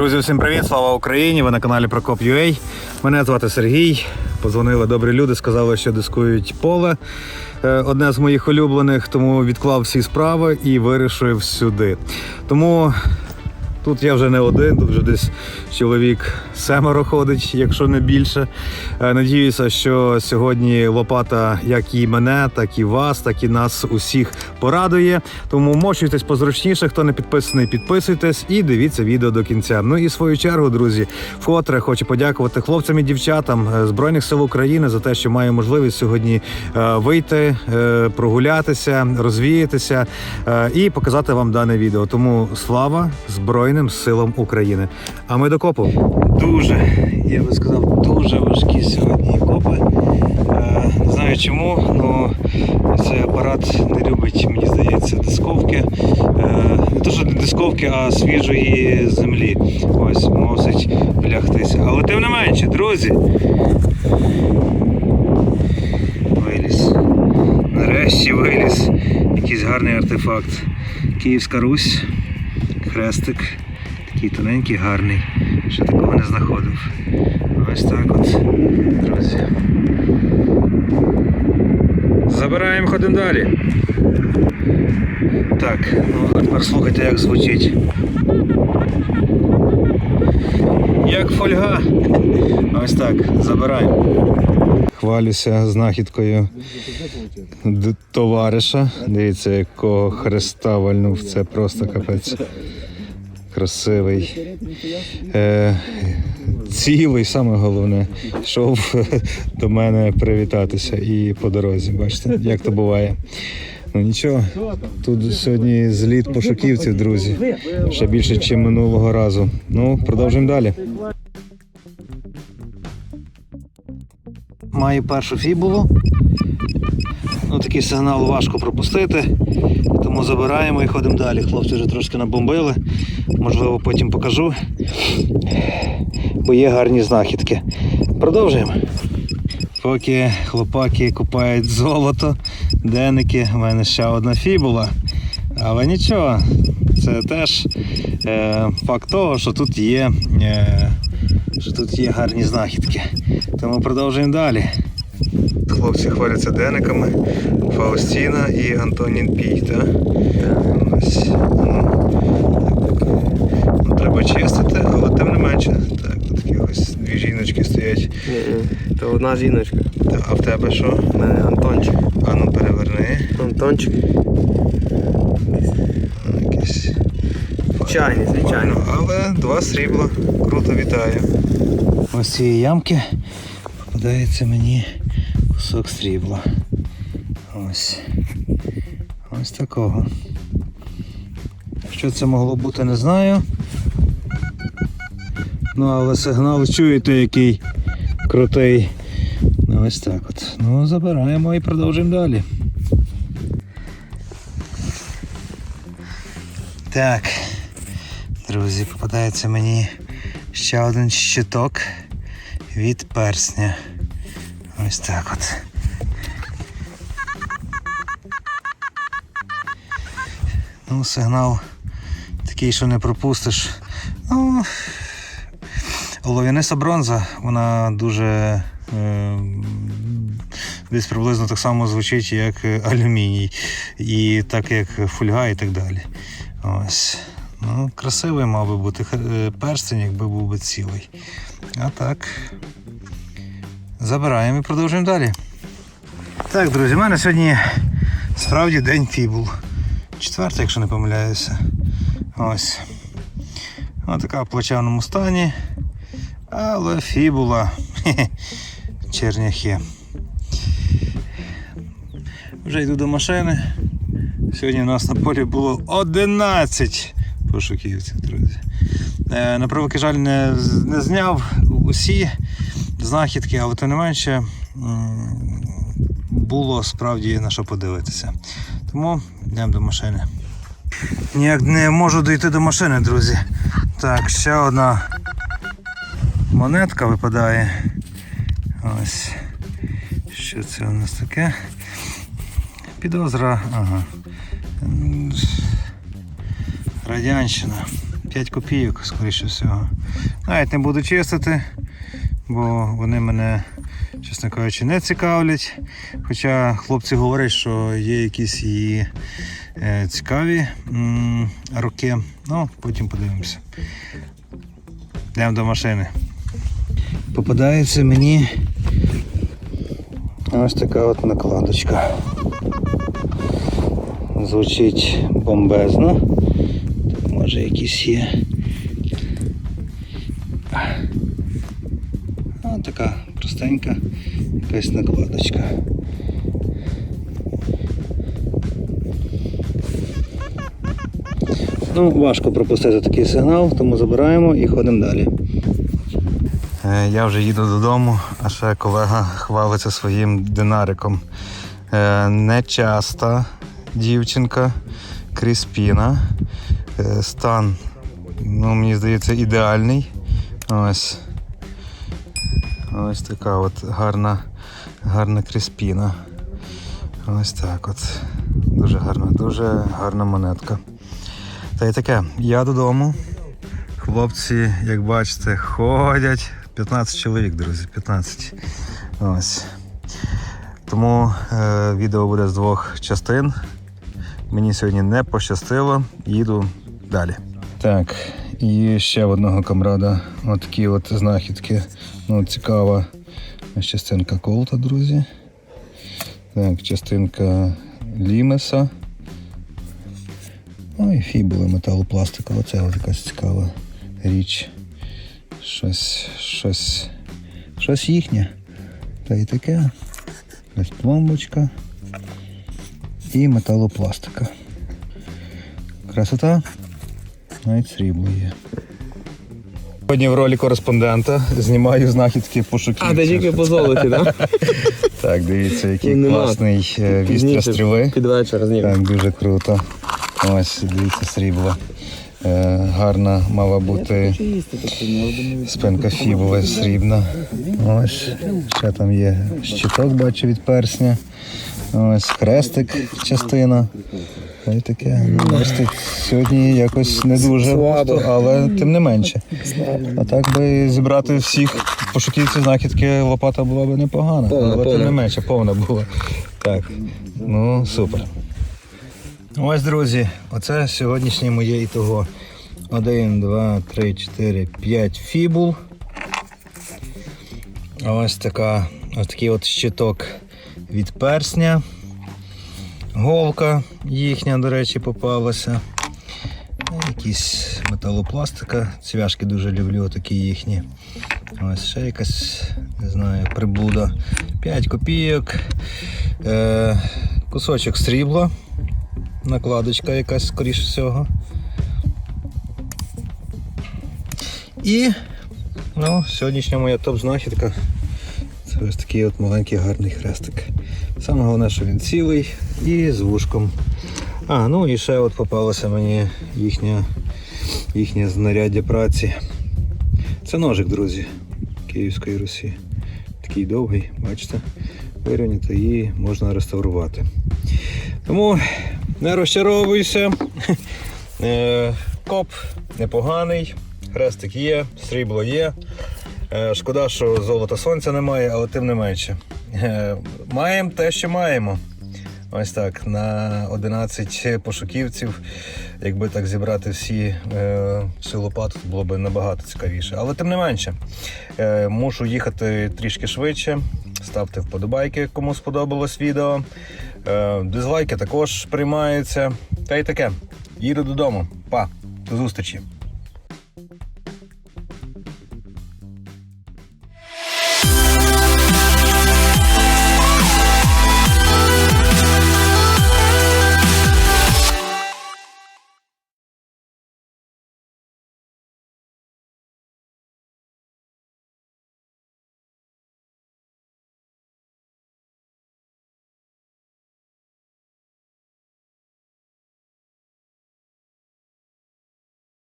Друзі, всім привіт! Слава Україні! Ви на каналі Прокоп.ua. Мене звати Сергій. Позвонили добрі люди, сказали, що дискують поле. Е, Одне з моїх улюблених, тому відклав всі справи і вирішив сюди. Тому тут я вже не один, тут вже десь чоловік семеро ходить, якщо не більше. Е, Надіюся, що сьогодні лопата як і мене, так і вас, так і нас усіх порадує. Тому мочуйтесь позручніше. Хто не підписаний, підписуйтесь і дивіться відео до кінця. Ну і в свою чергу, друзі, вкотре хочу подякувати хлопцям і дівчатам е, Збройних сил України за те, що маю можливість сьогодні е, вийти, прогулятися, розвіятися і показати вам дане відео. Тому слава Збройним силам України. А ми до копу. Дуже, я би сказав, дуже важкі сьогодні копи. Е, Не знаю чому, але цей апарат не любить, мені здається, дисковки. Е, Не то, що дисковки, а свіжої землі. Ось мусить лягтися. Але тим не менше, друзі. Виліз. Нарешті виліз. Якийсь гарний артефакт. Київська Русь, хрестик. Такий тоненький, гарний. Ще такого не знаходив. Ось так от, друзі. Забираємо, ходимо далі. Так, ну а тепер слухайте, як звучить. Як фольга. Ось так, забираємо. Хвалюся знахідкою товариша. Дивіться, якого хреста вальнув. Це просто капець. Красивий. Е, цілий, саме головне, йшов до мене привітатися і по дорозі. Бачите, як то буває. Ну нічого, тут сьогодні зліт пошуківців, друзі. Ще більше, ніж минулого разу. Ну, продовжуємо далі. Маю першу фібулу. Такий сигнал важко пропустити, тому забираємо і ходимо далі. Хлопці вже трошки набомбили. Можливо, потім покажу. Бо є гарні знахідки. Продовжуємо. Поки хлопаки купають золото, денники, у мене ще одна фібула. Але нічого, це теж е, факт того, що тут є, е, що тут є гарні знахідки. Тому продовжуємо далі. Хлопці хваляться дениками. Фаустіна і Антонін Пій, так? Ось. Ну, треба чистити, але тим не менше. Так, тут такі ось дві жіночки стоять. То одна жіночка. Та, А в тебе що? У мене Антончик. А ну переверни. Антончик. Ну, Якийсь. Звичайний, звичайний. Але два срібла. Круто вітаю. Ось цієї ямки попадається мені кусок срібла. Ось. Ось такого. Що це могло бути, не знаю. Ну, але сигнал чуєте, який крутий. Ну, ось так от. Ну, забираємо і продовжуємо далі. Так. Друзі, попадається мені ще один щиток від персня. Ось так от. Ну, сигнал такий, що не пропустиш. Ну, олов'яниса бронза, вона дуже е, десь приблизно так само звучить, як алюміній, і так як фольга і так далі. Ось. Ну, красивий мав би бути е, перстень, якби був би цілий. А так. Забираємо і продовжуємо далі. Так, друзі, в мене сьогодні справді день фібул. Четвертий, якщо не помиляюся. Ось. Ось така в плачевному стані. Але фібула. Хе-хе. Черняхи. Вже йду до машини. Сьогодні у нас на полі було 11 пошуківців, друзі. Е, На превеликий жаль, не, не зняв усі знахідки, але тим не менше було справді на що подивитися. Тому йдемо до машини. Ніяк не можу дійти до машини, друзі. Так, ще одна монетка випадає. Ось. Що це у нас таке? Підозра, ага. Радянщина. 5 копійок, скоріше всього. Навіть не буду чистити, бо вони мене, чесно кажучи, не цікавлять. Хоча хлопці говорять, що є якісь її е, цікаві роки. Ну, потім подивимося. Йдемо до машини. Попадається мені ось така от накладочка. Звучить бомбезно. Тут може якісь є. Така простенька якась накладочка. Ну, важко пропустити такий сигнал, тому забираємо і ходимо далі. Е, Я вже їду додому, а ще колега хвалиться своїм динариком. Е, Нечаста дівчинка, Кріспіна. Е, Стан, ну, мені здається, ідеальний. Ось. Ось така от гарна, гарна Кріспіна. Ось так от. Дуже гарна, дуже гарна монетка. Та й таке, я додому. Хлопці, як бачите, ходять. 15 чоловік, друзі, 15. Ось. Тому е, відео буде з двох частин. Мені сьогодні не пощастило, їду далі. Так, і ще в одного камрада отакі от знахідки. Ну, цікава частинка колта, друзі. Так, частинка лімеса. Ну і фібули металопластикова, це якась цікава річ. Щось, щось, щось їхнє. Та й таке. Ось пломбочка і металопластика. Красота. Навіть срібло є. Сьогодні в ролі кореспондента знімаю знахідки пошуків. А, ти тільки по золоті, так? Так, дивіться, який Ну, класний е, вістря стріли. Під вечір знімемо. Так, дуже круто. Ось, дивіться, срібло. Е, гарна мала бути спинка фібова срібна. Ось, ще там є щиток, бачу від персня. Ось хрестик частина. Та й таке. Ну, Бачите, сьогодні якось не дуже густо, але тим не менше. А так би зібрати всіх пошуківців знахідки лопата була б непогана. Повна, але тим не менше, повна була. Так. Ну, супер. Ось, друзі, оце сьогоднішнє моє ітого. 1, 2, 3, 4, 5 фібул. Ось така, ось такий от щиток від персня. Голка їхня, до речі, попалася. Якісь металопластика. Цвяшки дуже люблю, такі їхні. Ось ще якась, не знаю, приблуда. 5 копійок. Е, кусочок срібла. Накладочка якась, скоріше всього. І ну, сьогоднішня моя топ-знахідка. Це ось такий от маленький гарний хрестик. Саме головне, що він цілий і з вушком. А, ну і ще от попалося мені їхнє, їхнє знаряддя праці. Це ножик, друзі, Київської Русі. Такий довгий, бачите, вирівняти і можна реставрувати. Тому не розчаровуйся. Е, Коп непоганий, хрестик є, срібло є. Е, Шкода, що золота сонця немає, але тим не менше. Е, Маємо те, що маємо. Ось так, на 11 пошуківців. Якби так зібрати всі е, всю лопату, було б набагато цікавіше. Але тим не менше, е, мушу їхати трішки швидше. Ставте вподобайки, кому сподобалось відео. Е, дизлайки також приймаються. Та й таке. Їду додому. Па, до зустрічі.